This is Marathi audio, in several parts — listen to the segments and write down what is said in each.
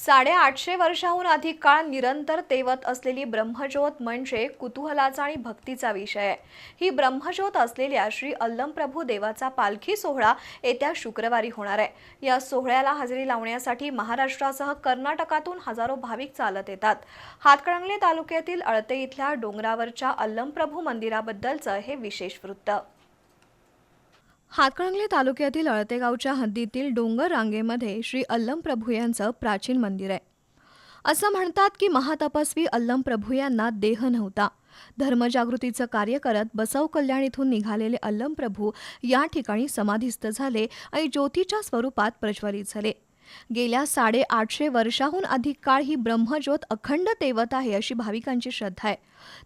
साडेआठशे वर्षाहून अधिक काळ निरंतर तेवत असलेली ब्रह्मज्योत म्हणजे कुतूहलाचा आणि भक्तीचा विषय आहे. ही ब्रह्मज्योत असलेल्या श्री अल्लमप्रभू देवाचा पालखी सोहळा येत्या शुक्रवारी होणार आहे. या सोहळ्याला हजेरी लावण्यासाठी महाराष्ट्रासह कर्नाटकातून हजारो भाविक चालत येतात. हातकणंगले तालुक्यातील अळते इथल्या डोंगरावरच्या अल्लमप्रभू मंदिराबद्दलचं हे विशेष वृत्त. हातकणंगले तालुक्यातील अळतेगावच्या हद्दीतील डोंगर रांगेमध्ये श्री अल्लम प्रभू यांचं प्राचीन मंदिर आहे. असं म्हणतात की महातपस्वी अल्लम प्रभू यांना देह नव्हता. धर्मजागृतीचं कार्य करत बसव कल्याण इथून निघालेले अल्लम प्रभू या ठिकाणी समाधीस्थ झाले आणि ज्योतीच्या स्वरूपात प्रज्वलित झाले. गेल्या साडेआठशे वर्षाहून अधिक काळ ही ब्रह्मज्योत अखंड तेवत आहे अशी भाविकांची श्रद्धा आहे.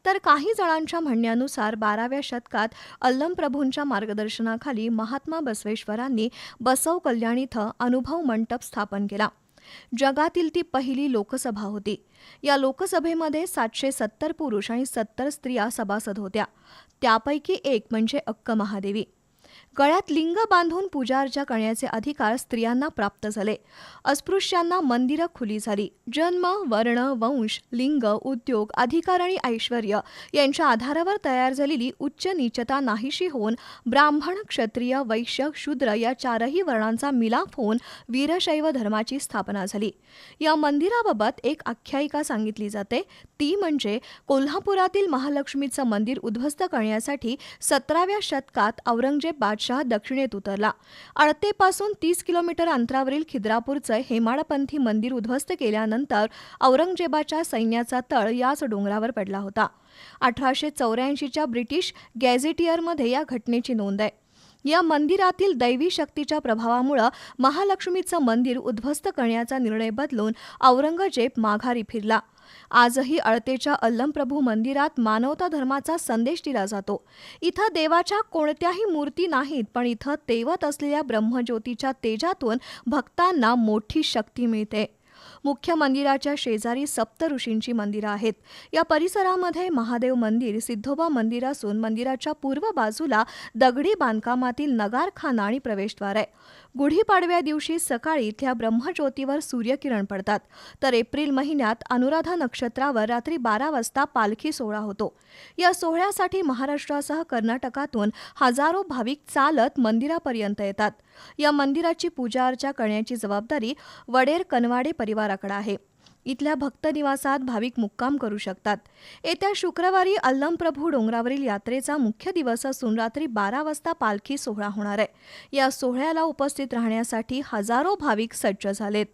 तर काही जणांच्या म्हणण्यानुसार बाराव्या शतकात अल्लमप्रभूंच्या मार्गदर्शनाखाली महात्मा बसवेश्वरांनी बसव कल्याण इथं अनुभव मंडप स्थापन केला. जगातील ती पहिली लोकसभा होती. या लोकसभेमध्ये सातशे सत्तर पुरुष आणि सत्तर स्त्रिया सभासद होत्या. त्यापैकी एक म्हणजे अक्क महादेवी. गळ्यात लिंग बांधून पूजार्चा करण्याचे अधिकार स्त्रियांना प्राप्त झाले. अस्पृश्यांना मंदिरं खुली झाली. जन्म वर्ण वंश लिंग उद्योग अधिकार आणि ऐश्वर यांच्या आधारावर तयार झालेली उच्च नीचता नाहीशी होऊन ब्राह्मण क्षत्रिय वैश्य शूद्र या चारही वर्णांचा मिलाप होऊन वीरशैव धर्माची स्थापना झाली. या मंदिराबाबत एक आख्यायिका सांगितली जाते. ती म्हणजे कोल्हापुरातील महालक्ष्मीचं मंदिर उद्ध्वस्त करण्यासाठी सतराव्या शतकात औरंगजेब बादशाह दक्षिणेत उतरला. अळतेपासून तीस किलोमीटर अंतरावरील खिद्रापूरचं हेमाडपंथी मंदिर उद्ध्वस्त केल्यानंतर औरंगजेबाच्या सैन्याचा तळ याच डोंगरावर पडला होता. अठराशे चौऱ्याऐंशीच्या ब्रिटिश गॅझेटियरमध्ये या घटनेची नोंद आहे. या मंदिरातील दैवी शक्तीच्या प्रभावामुळं महालक्ष्मीचं मंदिर उद्ध्वस्त करण्याचा निर्णय बदलून औरंगजेब माघारी फिरला. आजही अळतेच्या अल्लमप्रभू मंदिरात मानवता धर्माचा संदेश दिला जातो. इथं देवाच्या कोणत्याही मूर्ती नाहीत पण इथं तेवत असलेल्या ब्रह्मज्योतीच्या तेजातून भक्तांना मोठी शक्ती मिळते. मुख्य मंदिराच्या शेजारी सप्त ऋषींची मंदिरं आहेत. या परिसरामध्ये महादेव मंदिर सिद्धोबा मंदिर असून मंदिराच्या पूर्व बाजूला दगडी बांधकामातील नगारखाना आणि प्रवेशद्वार आहे. गुढीपाडव्या दिवशी सकाळी इथल्या ब्रह्मज्योतीवर सूर्यकिरण पडतात. तर एप्रिल महिन्यात अनुराधा नक्षत्रावर रात्री बारा वाजता पालखी सोहळा होतो. या सोहळ्यासाठी महाराष्ट्रासह कर्नाटकातून हजारो भाविक चालत मंदिरापर्यंत येतात. या मंदिराची पूजा अर्चा करण्याची जबाबदारी वडेर कनवाडे परिवाराकडे आहे. इथल्या भक्तनिवासात भाविक मुक्काम करू शकतात. येत्या शुक्रवारी अल्लमप्रभू डोंगरावरील यात्रेचा मुख्य दिवस असून रात्री बारा वाजता पालखी सोहळा होणार आहे. या सोहळ्याला उपस्थित राहण्यासाठी हजारो भाविक सज्ज झालेत.